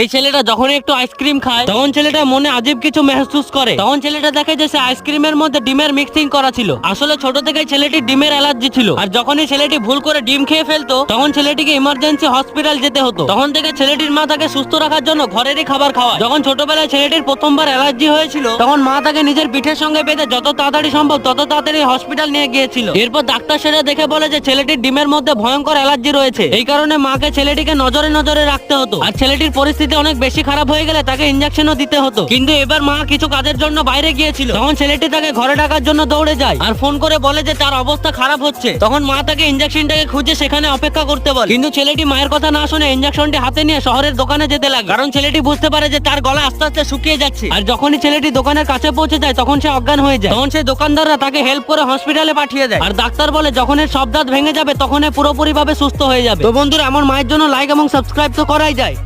এই ছেলেটা যখনই একটু আইসক্রিম খায়, তখন ছেলেটা মনে আজীব কিছু মেহসুস করে। তখন ছেলেটা দেখে যে সে আইসক্রিমের মধ্যে ডিমের মিক্সিং করা ছিল। আসলে ছোট থেকে ছেলেটি ডিমের অ্যালার্জি ছিল। আর যখনই ছেলেটি ভুল করে ডিম খেয়ে ফেলতো, তখন ছেলেটিকে ইমার্জেন্সি হসপিটাল যেতে হতো। তখন থেকে ছেলেটির মা তাকে সুস্থ রাখার জন্য ঘরেরই খাবার খাওয়ায়। যখন ছোটবেলায় ছেলেটির প্রথমবার অ্যালার্জি হয়েছিল, তখন মা তাকে নিজের পিঠের সঙ্গে বেঁধে যত তাড়াতাড়ি সম্ভব তত তাড়াতাড়ি হসপিটাল নিয়ে গিয়েছিল। এরপর ডাক্তার সেটা দেখে বলে যে ছেলেটির ডিমের মধ্যে ভয়ঙ্কর অ্যালার্জি রয়েছে। এই কারণে মাকে ছেলেটিকে নজরে নজরে রাখতে হতো। আর ছেলেটির পরিস্থিতি অনেক বেশি খারাপ হয়ে গেলে তাকে ইঞ্জেকশনও দিতে হতো। কিন্তু এবার মা কিছু কাজের জন্য বাইরে গিয়েছিল। তখন ছেলেটি তাকে ঘরে ডাকার জন্য দৌড়ে যায় আর ফোন করে বলে যে তার অবস্থা খারাপ হচ্ছে। তখন মা তাকে ইঞ্জেকশনটাকে খুঁজে সেখানে অপেক্ষা করতে বলে। কিন্তু ছেলেটি মায়ের কথা না শুনে ইঞ্জেকশনটি হাতে নিয়ে শহরের দোকানে যেতে লাগে। কারণ ছেলেটি বুঝতে পারে যে তার গলা আস্তে আস্তে শুকিয়ে যাচ্ছে। আর যখনই ছেলেটি দোকানের কাছে পৌঁছে যায়, তখন সে অজ্ঞান হয়ে যায়। তখন সেই দোকানদাররা তাকে হেল্প করে হসপিটালে পাঠিয়ে দেয়। আর ডাক্তার বলে, যখন এর সব দাঁত ভেঙে যাবে, তখন পুরোপুরি ভাবে সুস্থ হয়ে যাবে। তো বন্ধুরা, আমার মায়ের জন্য লাইক এবং সাবস্ক্রাইব তো করাই যায়।